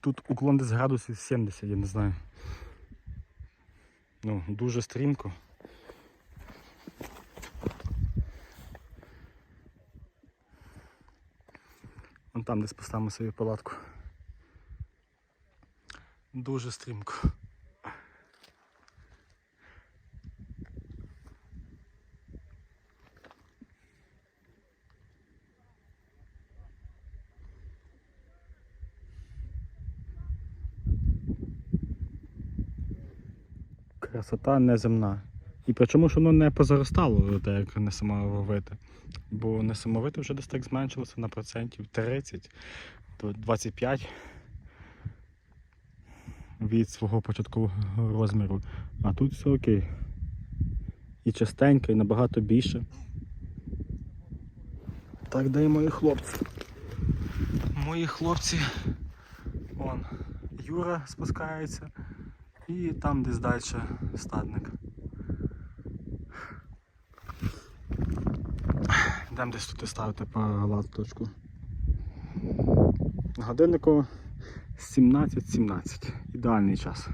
Тут уклон десь градусів 70, я не знаю. Ну, дуже стрімко. Вон там десь поставимо собі палатку. Дуже стрімко. Красота неземна. І причому ж воно не позаростало, так як несамовите. Бо несамовите вже десь так зменшилося на процентів 30 до 25 від свого початкового розміру. А тут все окей. І частенько, і набагато більше. Так, де і мої хлопці? Мої хлопці. Вон, Юра спускається. І там десь далі стадник. Йдемо десь тут ставити палаточку. На годиннику 17.17. Ідеальний час.